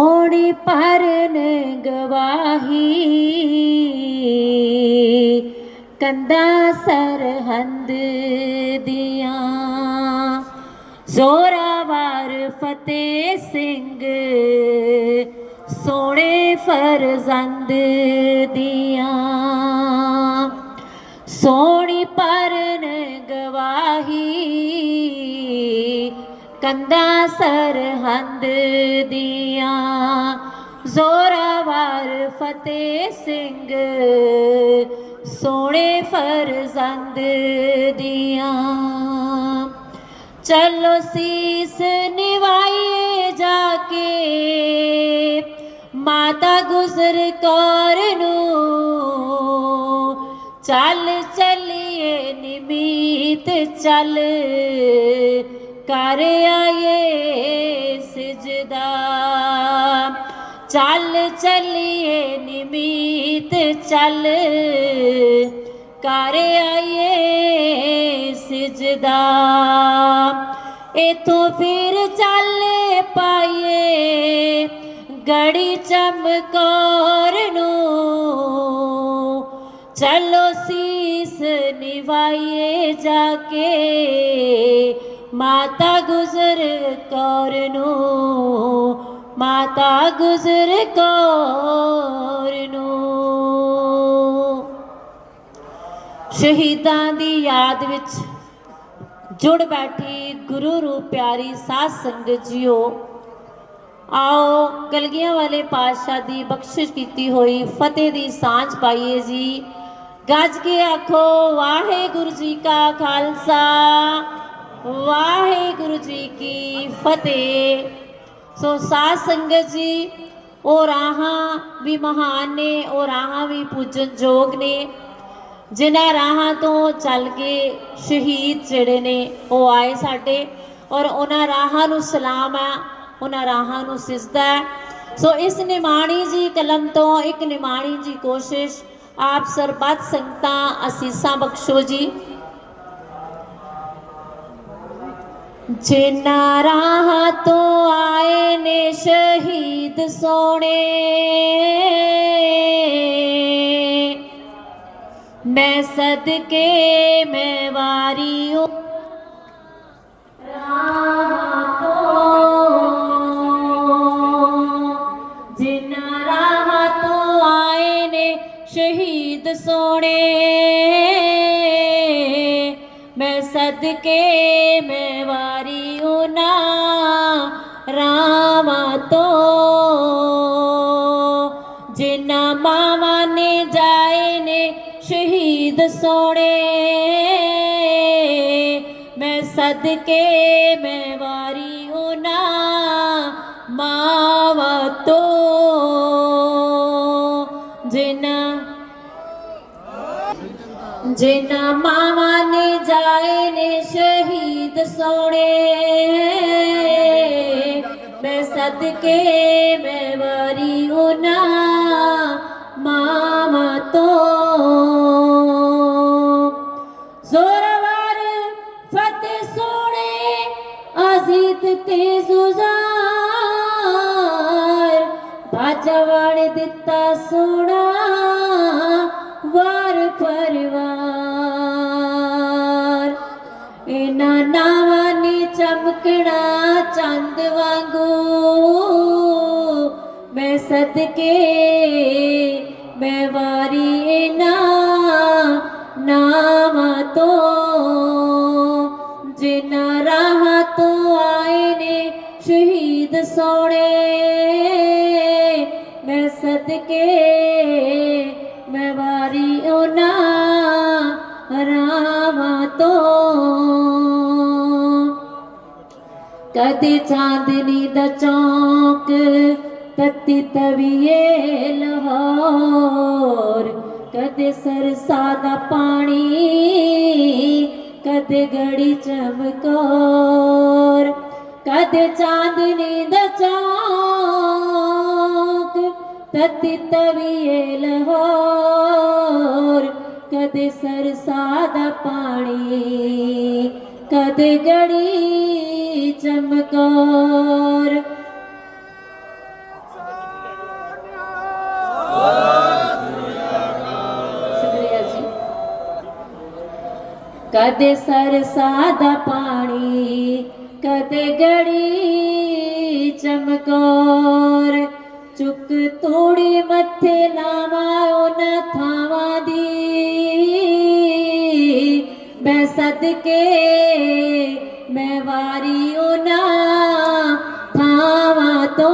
ਓੜੀ ਪਰਨ ਗਵਾਹੀ ਕੰਦਾ ਸਰਹੰਦ ਦੀਆਂ। ਜ਼ੋਰਾਵਰ ਫਤਿਹ ਸਿੰਘ। ਸੋਹਣੇ ਫਰਜ਼ੰਦ ਦੀਆਂ। ਸੋਹਣੀ ਪਰ ਕੰਦਾ ਸਰਹੰਦ ਦੀਆਂ ਜ਼ੋਰਾਵਰ ਫਤਿਹ ਸਿੰਘ, ਸੋਹਣੇ ਫਰਜ਼ੰਦ ਦੀਆਂ। ਚਲੋ ਸੀਸ ਨਿਵਾਈਏ ਜਾ ਕੇ, ਮਾਤਾ ਗੁਜ਼ਰ ਕੌਰ ਨੂੰ। ਚੱਲ ਚੱਲੀਏ ਨਿਮੀਤ ਚੱਲ ਕਰ ਆਏ ਸਜਦਾ। ਚੱਲ ਚੱਲੀਏ ਨਿਮੀਤ ਚੱਲ। ਕਰ ਆਏ ਸਜਦਾ। ਇਥੋਂ ਫਿਰ ਚੱਲ ਪਾਈਏ ਗੜੀ ਚਮਕੌਰ ਨੂੰ। ਚਲੋ ਸੀਸ ਨਿਵਾਈਏ ਜਾ ਕੇ। ਮਾਤਾ ਗੁਜ਼ਰ ਕੌਰ ਨੂੰ, ਮਾਤਾ ਗੁਜ਼ਰ ਕੌਰ ਨੂੰ। ਸ਼ਹੀਦਾਂ ਦੀ ਯਾਦ ਵਿੱਚ ਜੁੜ ਬੈਠੀ ਗੁਰੂ ਰੂਪ ਪਿਆਰੀ ਸਾਧ ਸੰਗਤ ਜੀਓ, ਆਓ ਕਲਗੀਆਂ ਵਾਲੇ ਪਾਤਸ਼ਾਹ ਦੀ ਬਖਸ਼ਿਸ਼ ਕੀਤੀ ਹੋਈ ਫਤਿਹ ਦੀ ਸਾਂਝ ਪਾਈਏ ਜੀ। ਗੱਜ ਕੇ ਆਖੋ, ਵਾਹਿਗੁਰੂ ਜੀ ਕਾ ਖਾਲਸਾ। ਵਾਹਿਗੁਰੂ ਜੀ ਕੀ ਫਤਿਹ। ਸੋ ਸਾਧ ਸੰਗਤ ਜੀ, ਉਹ ਰਾਹਾਂ ਵੀ ਮਹਾਨ ਨੇ, ਉਹ ਰਾਹਾਂ ਵੀ ਪੂਜਨ ਯੋਗ ਨੇ, ਜਿਨ੍ਹਾਂ ਰਾਹਾਂ ਤੋਂ ਚੱਲ ਕੇ ਸ਼ਹੀਦ ਜਿਹੜੇ ਨੇ, ਉਹ ਆਏ ਸਾਡੇ ਔਰ ਉਹਨਾਂ ਰਾਹਾਂ ਨੂੰ ਸਲਾਮ ਹੈ, ਉਹਨਾਂ ਰਾਹਾਂ ਨੂੰ ਸਿਜਦਾ ਹੈ। ਸੋ ਇਸ ਨਿਮਾਣੀ ਜੀ ਕਲਮ ਤੋਂ ਇੱਕ ਨਿਮਾਣੀ ਜੀ ਕੋਸ਼ਿਸ਼, ਆਪ ਸਰਬੱਤ ਸੰਗਤਾਂ ਅਸੀਸਾਂ ਬਖਸ਼ੋ ਜੀ। ਜਿਨ੍ਹਾਂ ਰਾਹਾਂ ਤੋਂ ਆਏ ਨੇ ਸ਼ਹੀਦ ਸੋਹਣੇ। ਮੈਂ ਸਦਕੇ, ਮੈਂ ਵਾਰੀਓ ਜਿਨ੍ਹਾਂ ਰਾਹਾਂ ਤੋਂ ਆਏ ਨੇ ਸ਼ਹੀਦ ਸੋਹਣੇ। ਸਦਕੇ ਮੈਂ ਵਾਰੀ ਨਾ ਰਾਵਾਂ ਤੋਂ ਜਿਨ੍ਹਾਂ ਮਾਵਾਂ ਨੇ ਜਾਏ ਨੇ ਸ਼ਹੀਦ ਸੋਹਣੇ ਮੈਂ ਸਦਕੇ ਮੈਂ ਵਾਰੀ ਜਿਨ੍ਹਾਂ ਮਾਵਾਂ ਨੇ ਜਾਏ ਨੇ ਸ਼ਹੀਦ ਸੋਹਣੇ ਮੈਂ ਸਦਕੇ, ਮੈਂ ਵਾਰੀ ਉਹਨਾਂ ਮਾਵਾਂ ਤੋਂ। ਜ਼ੋਰਵਾਰ ਫਤਿਹ ਸੋਹਣੇ ਅਜ਼ੀਤ ਤੇ ਜ਼ੁਜ਼ਾਰ, ਬਾਜਾ ਵਾਲੇ ਦਿੱਤਾ ਸੋਹਣਾ ਚਮਕਣਾ ਚੰਦ ਵਾਂਗੂ। ਮੈਂ ਸਦਕੇ, ਮੈਂ ਵਾਰੀ ਇਹਨਾਂ ਨਾਵਾਂ ਤੋਂ। ਜਿਨ੍ਹਾਂ ਰਾਹਾਂ ਤੋਂ ਆਏ ਨੇ ਸ਼ਹੀਦ ਸੋਹਣੇ, ਮੈਂ ਸਦਕੇ ਕਦੇ ਚਾਂਦਨੀ ਦਾ ਚੌਂਕ, ਤਤੀ ਤਵੀਏ ਲਾਹੌਰ। ਕਦੇ ਸਰਸਾ ਦਾ ਪਾਣੀ, ਕਦੇ ਗੜੀ ਚਮਕੌਰ। ਕਦੇ ਚਾਂਦਨੀ ਦਾ ਚੌਂਕ, ਤਤੀ ਤਵੀਏ ਲਾਹੌਰ। ਕਦੇ ਸਰਸਾ ਦਾ ਪਾਣੀ કદગડી ચમકોર. કદ સર સાદા પાણી, કદ ગળી ચમકોર. ચુક તોડી મથે લાવાઓ ન થા ਸਦਕੇ ਮੈਂ ਵਾਰੀ ਉਹਨਾਂ ਥਾਵਾਂ ਤੋਂ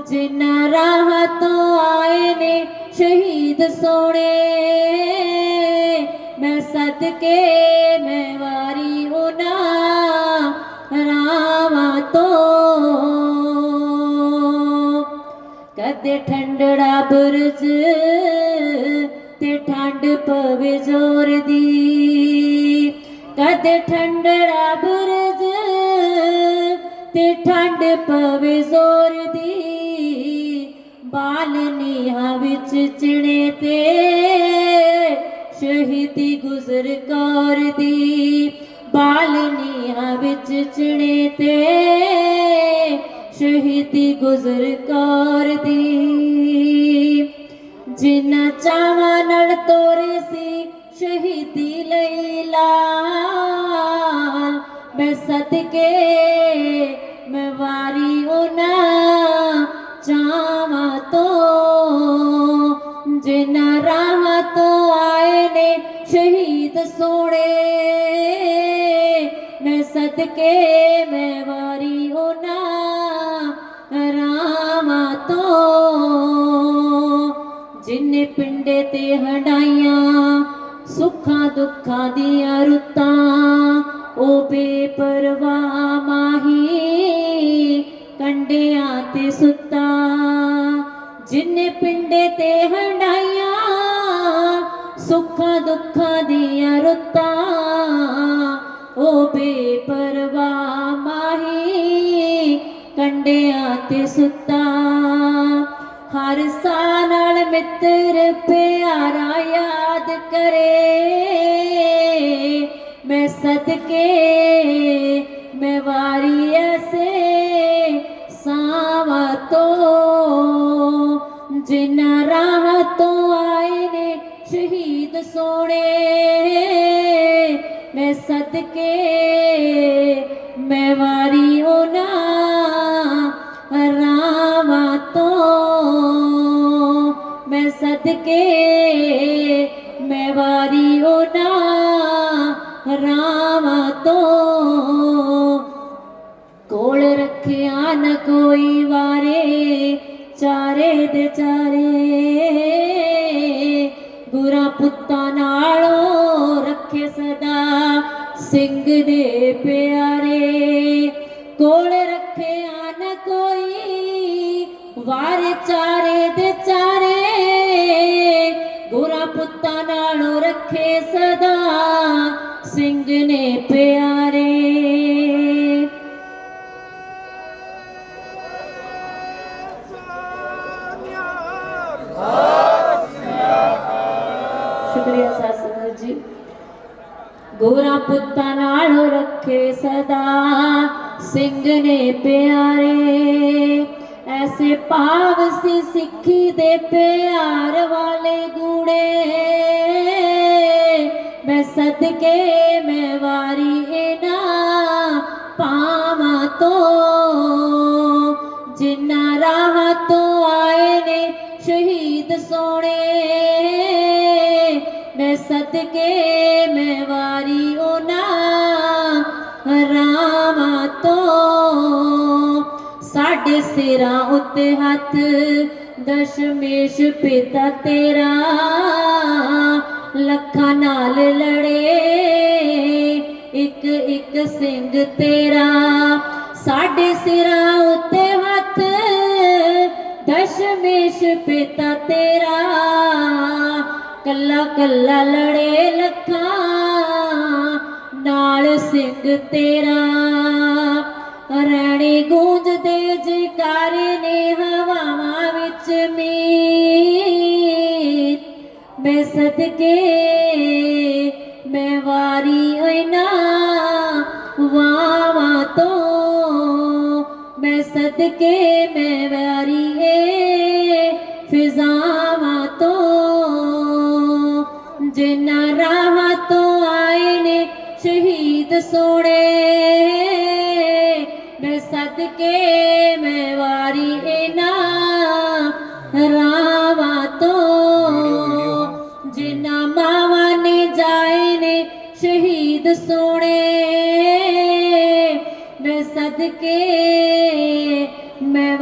ਜਿਨ੍ਹਾਂ ਰਾਹ ਤੋਂ ਆਏ ਨੇ ਸ਼ਹੀਦ ਸੋਹਣੇ, ਮੈਂ ਸਦਕੇ ਮੈਂ ਵਾਰੀ ਉਹਨਾਂ ਰਾਵਾਂ ਤੋਂ। ਕਦੇ ਠੰਡੜਾ ਬੁਰਜ ਤੇ ਠੰਡ ਪਵੇ ਜ਼ੋਰ ਦੀ, ਕਦੇ ਠੰਡੜਾ ਬੁਰਜ ਤੇ ਠੰਡ ਪਵੇ ਜ਼ੋਰ ਦੀ। ਬਾਲਨੀਆਂ ਵਿੱਚ ਚਿਣੇ ਤੇ ਸ਼ਹੀਦੀ ਗੁਜ਼ਰ ਕੌਰ ਦੀ। ਬਾਲਨੀਆਂ ਵਿੱਚ ਚਿਣੇ ਤੇ ਸ਼ਹੀਦੀ ਗੁਜ਼ਰ ਕੌਰ ਦੀ। ਜਿਨ੍ਹਾਂ ਚਾਵਾਂ ਨਾਲ ਤੋਰੇ ਸੀ ਸ਼ਹੀਦੀ ਲਈ ਲਾਲ ਮੈਂ ਸਦਕੇ ਮੈਂ ਵਾਰੀ ਉਹਨਾਂ ਚਾਵਾਂ ਤੋਂ ਜਿਨ੍ਹਾਂ ਰਾਹ ਤੋਂ ਆਏ ਨੇ ਸ਼ਹੀਦ ਸੋਹਣੇ ਪਿੰਡੇ ਤੇ ਹੰਡਾਈਆਂ, ਸੁੱਖਾਂ ਦੁੱਖਾਂ ਦੀਆਂ ਰੁੱਤਾਂ, ਉਹ ਬੇਪਰਵਾਹ ਮਾਹੀ ਕੰਡਿਆਂ ਤੇ ਸੁੱਤਾ। ਜਿਨੇ ਪਿੰਡੇ ਤੇ ਹੰਡਾਈਆਂ, ਸੁੱਖਾਂ ਦੁੱਖਾਂ ਦੀਆਂ ਰੁੱਤਾਂ, ਉਹ ਬੇਪਰਵਾਹ ਮਾਹੀ ਕੰਡਿਆਂ ਤੇ ਸੁੱਤਾ। ਹਰ ਸਾਹ ਨਾਲ ਮਿੱਤਰ ਪਿਆਰਾ ਯਾਦ ਕਰੇ। ਮੈਂ ਸਦਕੇ, ਮੈਂ ਵਾਰੀ ਐਸੇ ਸਾਵਾਂ ਤੋਂ ਜਿਨ੍ਹਾਂ ਰਾਹ ਤੋਂ ਆਏ ਨੇ ਸ਼ਹੀਦ ਸੋਹਣੇ। ਮੈਂ ਸਦਕੇ, ਮੈਂ ਵਾਰੀ ਸਦਕੇ ਮੈਂ ਵਾਰੀ ਨਾ ਰਾਵਾਂ ਤੋਂ। ਕੋਲ ਰੱਖਿਆ ਨ ਕੋਈ ਵਾਰੇ, ਚਾਰੇ ਦੇ ਚਾਰੇ। ਗੁਰਾਂ ਪੁੱਤਾਂ ਨਾਲੋਂ ਰੱਖੇ ਸਦਾ ਸਿੰਘ ਦੇ ਪਿਆਰੇ। ਕੋਲ ਰੱਖਿਆ ਨ ਕੋਈ ਵਾਰੇ, ਚਾਰੇ ਦੇ ਨਾਲੋਂ ਸਦਾ ਸਿੰਘ ਨੇ ਪਿਆਰੇ। ਸ਼ੁਕਰੀਆ ਸਾਸੰਗਤ ਜੀ। ਗੋਰਾ ਪੁੱਤਾਂ ਨਾਲ ਰੱਖੇ ਸਦਾ ਸਿੰਘ ਨੇ ਪਿਆਰੇ। ਐਸੇ ਭਾਵ ਸੀ ਸਿੱਖੀ ਦੇ ਪਿਆਰ ਵਾਲੇ ਗੂੜੇ। ਮੈਂ ਸਦਕੇ ਮੈਂ ਵਾਰੀ ਇਹਨਾਂ ਪਾਵਾਂ ਤੋਂ। ਜਿੰਨਾ ਰਾਹ ਤੋਂ ਆਏ ਨੇ ਸ਼ਹੀਦ ਸੋਹਣੇ, ਮੈਂ ਸਦਕੇ ਮੈਂ ਵਾਰੀ ਉਹਨਾਂ ਰਾਵਾਂ ਤੋਂ। ਸਾਡੇ ਸਿਰਾਂ ਉੱਤੇ ਹੱਥ ਦਸ਼ਮੇਸ਼ ਪਿਤਾ ਤੇਰਾ। ਨਾਲ ਲੜੇ, ਇੱਕ ਇੱਕ ਸਿੰਘ ਤੇਰਾ। ਸਾਡੇ ਸਿਰਾਂ ਉੱਤੇ ਹੱਥ, ਦਸ਼ਮੇਸ਼ ਪਿਤਾ ਤੇਰਾ। ਕੱਲਾ ਕੱਲਾ ਲੜੇ ਲੱਖਾਂ, ਨਾਲ ਸਿੰਘ ਤੇਰਾ। ਏ ਫਿਜ਼ਾਵਾਂ ਤੋਂ, ਜਿਨ੍ਹਾਂ ਰਾਹਾਂ ਤੋਂ ਆਏ ਨੇ ਸ਼ਹੀਦ ਸੋਹਣੇ। ਮੈਂ ਸਦਕੇ, ਮੈਂ ਵਾਰੀ ਇਹਨਾਂ ਰਾਵਾਂ ਤੋਂ, ਜਿਨ੍ਹਾਂ ਮਾਵਾਂ ਨੇ ਜਾਏ ਨੇ ਸ਼ਹੀਦ ਸੋਹਣੇ। ਮੈਂ